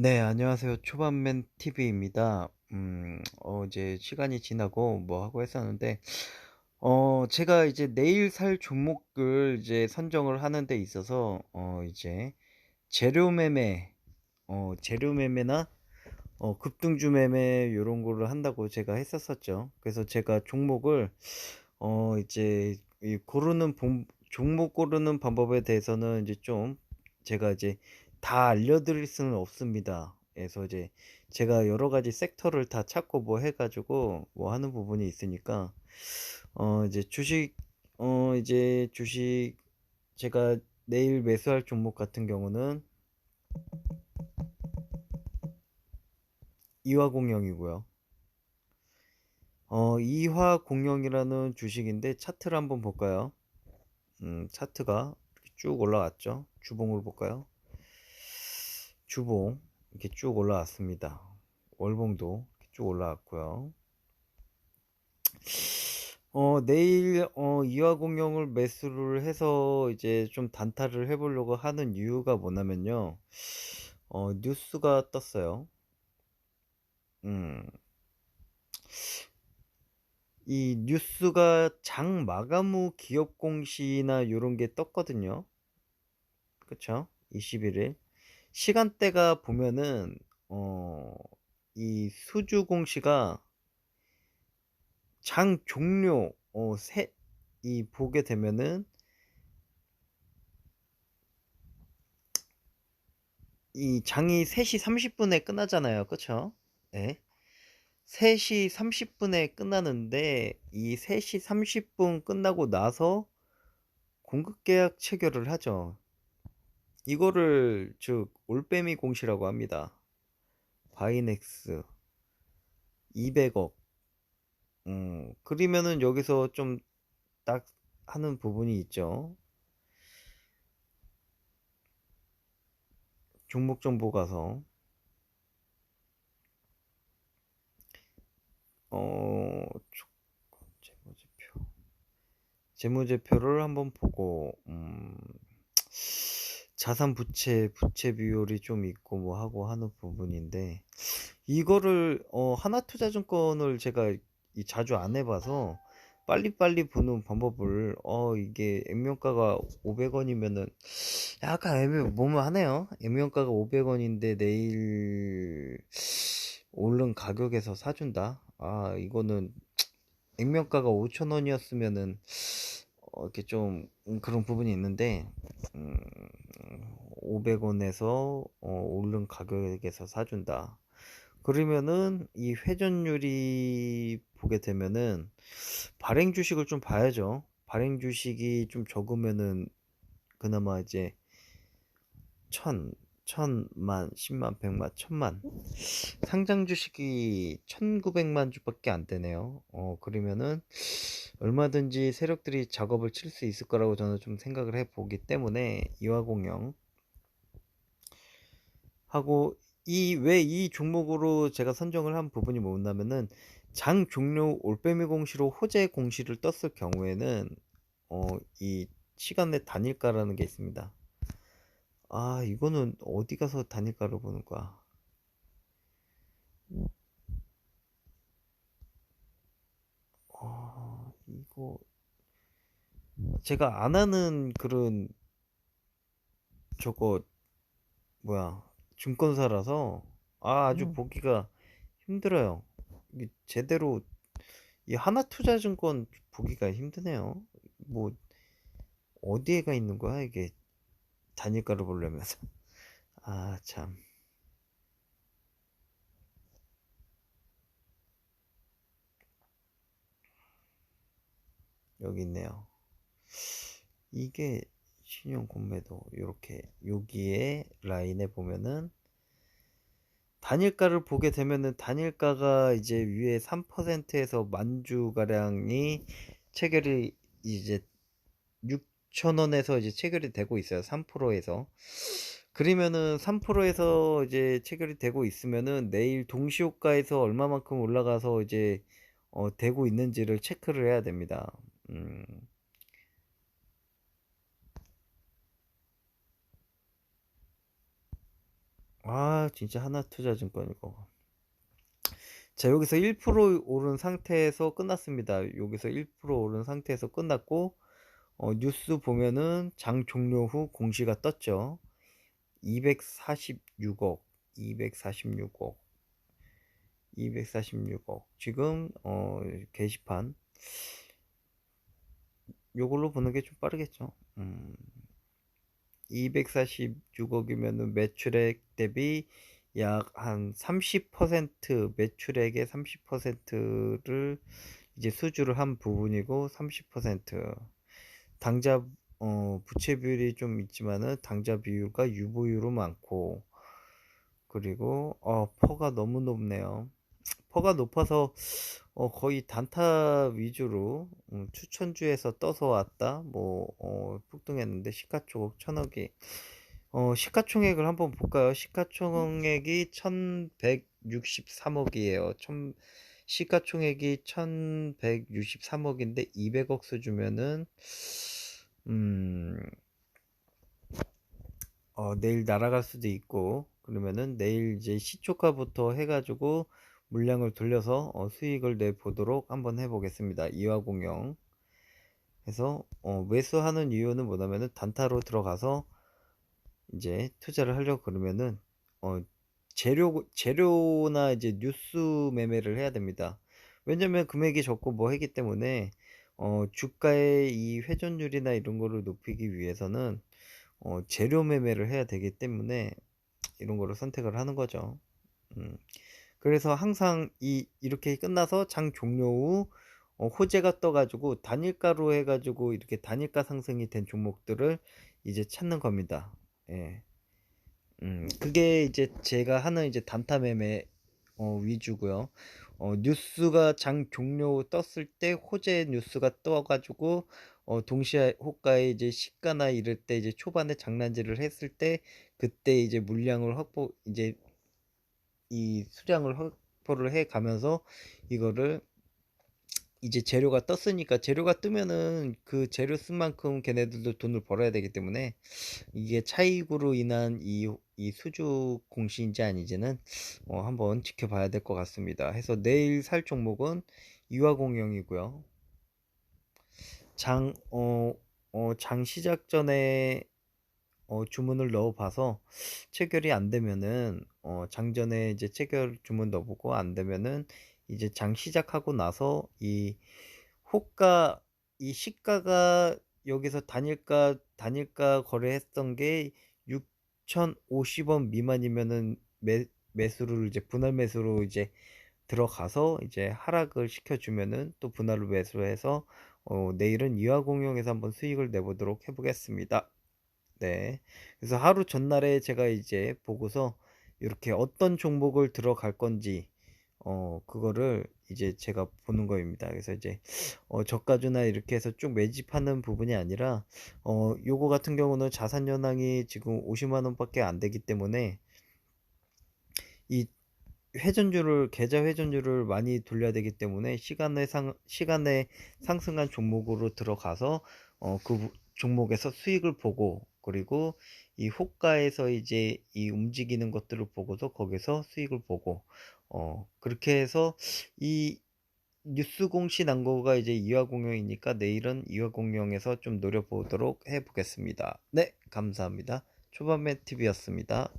네, 안녕하세요. 초반맨 TV입니다. 음, 어, 이제 시간이 지나고 뭐 하고 했었는데, 어, 제가 이제 내일 살 종목을 이제 선정을 하는 데 있어서, 어, 이제 재료 매매, 어, 재료 매매나, 어, 급등주 매매 요런 거를 한다고 제가 했었었죠. 그래서 제가 종목을, 어, 이제 이 고르는 본, 종목 고르는 방법에 대해서는 이제 좀 제가 이제 다 알려드릴 수는 없습니다. 그래서 이제 제가 여러 가지 섹터를 다 찾고 뭐 해가지고 뭐 하는 부분이 있으니까 어 이제 주식 어 이제 주식 제가 내일 매수할 종목 같은 경우는 이화공영이고요. 어 이화공영이라는 주식인데 차트를 한번 볼까요? 음 차트가 쭉 올라왔죠. 주봉을 볼까요? 주봉 이렇게 쭉 올라왔습니다. 월봉도 쭉 올라왔고요. 어, 내일 어, 이화공영을 매수를 해서 이제 좀 단타를 해보려고 하는 이유가 뭐냐면요. 어, 뉴스가 떴어요. 음. 이 뉴스가 장 마감 후 기업 공시나 이런 게 떴거든요. 그쵸? 21일. 시간대가 보면은 어, 이 수주 공시가 장 종료 어, 세, 이 보게 되면은 이 장이 3시 30분에 끝나잖아요. 그쵸? 네. 3시 30분에 끝나는데 이 3시 30분 끝나고 나서 공급 계약 체결을 하죠. 이거를 즉 올빼미 공시라고 합니다. 바이넥스 200억. 음, 그러면은 여기서 좀 딱 하는 부분이 있죠. 종목 정보 가서 어 재무제표 재무제표를 한번 보고 음, 자산 부채 부채 비율이 좀 있고 뭐 하고 하는 부분인데 이거를 어 하나 투자증권을 제가 이 자주 안 해봐서 빨리빨리 보는 방법을 어 이게 액면가가 500원이면은 약간 애매 뭐뭐하네요. 액면가가 500원인데 내일 오른 가격에서 사준다. 아 이거는 액면가가 5천원이었으면은 어, 이렇게 좀 그런 부분이 있는데 음, 500원에서 어, 오른 가격에서 사준다. 그러면은 이 회전율이 보게 되면은 발행 주식을 좀 봐야죠. 발행 주식이 좀 적으면은 그나마 이제 천, 천만, 십만, 백만, 천만 상장 주식이 천구백만 주밖에 안 되네요. 어 그러면은 얼마든지 세력들이 작업을 칠 수 있을 거라고 저는 좀 생각을 해 보기 때문에 이화공영 하고 이 왜이 종목으로 제가 선정을 한 부분이 뭐냐면은 장 종료 올빼미 공시로 호재 공시를 떴을 경우에는 어 이 시간 내 단일가라는 게 있습니다. 아 이거는 어디 가서 단일가를 보는 거야? 아 이거 제가 안 하는 그런 저거 뭐야 증권사라서 아, 아주 음. 보기가 힘들어요. 이게 제대로 이 하나투자증권 보기가 힘드네요. 뭐 어디에가 있는 거야 이게 단일가를 보려면 아 참. 여기 있네요. 이게 신용 공매도 이렇게 여기에 라인에 보면은 단일가를 보게 되면은 단일가가 이제 위에 3%에서 만주 가량이 체결이 이제 6 천 원에서 이제 체결이 되고 있어요. 3%에서. 그러면은 3%에서 이제 체결이 되고 있으면은 내일 동시효과에서 얼마만큼 올라가서 이제 어, 되고 있는지를 체크를 해야 됩니다. 음. 아 진짜 하나투자증권 이거. 자 여기서 1% 오른 상태에서 끝났습니다. 여기서 1% 오른 상태에서 끝났고 어, 뉴스 보면은 장 종료 후 공시가 떴죠. 246억, 246억, 246억. 지금 어, 게시판 요걸로 보는 게 좀 빠르겠죠. 음, 246억이면은 매출액 대비 약 한 30% 매출액의 30%를 이제 수주를 한 부분이고 30% 당자 어, 부채 비율이 좀 있지만은 당자 비율과 유보율은 많고 그리고 어, 퍼가 너무 높네요. 퍼가 높아서 어, 거의 단타 위주로 음, 추천주에서 떠서 왔다 뭐 어, 폭등했는데 시가총액 천억이 어, 시가총액을 한번 볼까요? 시가총액이 1163억이에요. 천, 시가총액이 1163억인데 200억 수주면은 음, 어, 내일 날아갈 수도 있고 그러면은 내일 이제 시초가부터 해가지고 물량을 돌려서 어, 수익을 내 보도록 한번 해보겠습니다. 이화공영 해서 어, 매수하는 이유는 뭐냐면은 단타로 들어가서 이제 투자를 하려고 그러면은 어, 재료 재료나 이제 뉴스 매매를 해야 됩니다. 왜냐면 금액이 적고 뭐 했기 때문에 어, 주가의 이 회전율이나 이런 거를 높이기 위해서는 어, 재료 매매를 해야 되기 때문에 이런 거를 선택을 하는 거죠. 음. 그래서 항상 이 이렇게 끝나서 장 종료 후 어, 호재가 떠가지고 단일가로 해가지고 이렇게 단일가 상승이 된 종목들을 이제 찾는 겁니다. 예. 음, 그게 이제 제가 하는 이제 단타 매매 어, 위주고요. 어, 뉴스가 장 종료 떴을 때 호재 뉴스가 떠가지고 어, 동시에 호가에 이제 시가나 이럴 때 이제 초반에 장난질을 했을 때 그때 이제 물량을 확보 이제 이 수량을 확보를 해 가면서 이거를 이제 재료가 떴으니까 재료가 뜨면은 그 재료 쓴 만큼 걔네들도 돈을 벌어야 되기 때문에 이게 차익으로 인한 이, 이 수주 공시인지 아닌지는 어, 한번 지켜봐야 될 것 같습니다. 해서 내일 살 종목은 이화공영이고요. 장, 어, 어, 장 시작 전에 어, 주문을 넣어봐서 체결이 안 되면은 어, 장전에 이제 체결 주문 넣어보고 안 되면은 이제 장 시작하고 나서 이 호가 이 시가가 여기서 단일가 단일가 거래했던 게 6,050원 미만이면은 매, 매수를 이제 분할 매수로 이제 들어가서 이제 하락을 시켜주면은 또 분할로 매수해서 어, 내일은 이화공용에서 한번 수익을 내보도록 해보겠습니다. 네. 그래서 하루 전날에 제가 이제 보고서 이렇게 어떤 종목을 들어갈 건지 어 그거를 이제 제가 보는 거입니다. 그래서 이제 어 저가주나 이렇게 해서 쭉 매집하는 부분이 아니라 어 요거 같은 경우는 자산 현황이 지금 50만 원밖에 안 되기 때문에 이 회전율을 계좌 회전율을 많이 돌려야 되기 때문에 시간에 상 시간에 상승한 종목으로 들어가서 어그 종목에서 수익을 보고 그리고 이 호가에서 이제 이 움직이는 것들을 보고서 거기서 수익을 보고 어 그렇게 해서 이 뉴스 공시 난 거가 이제 이화공룡이니까 내일은 이화공룡에서 좀 노려보도록 해보겠습니다. 네, 감사합니다. 초반맨 TV였습니다.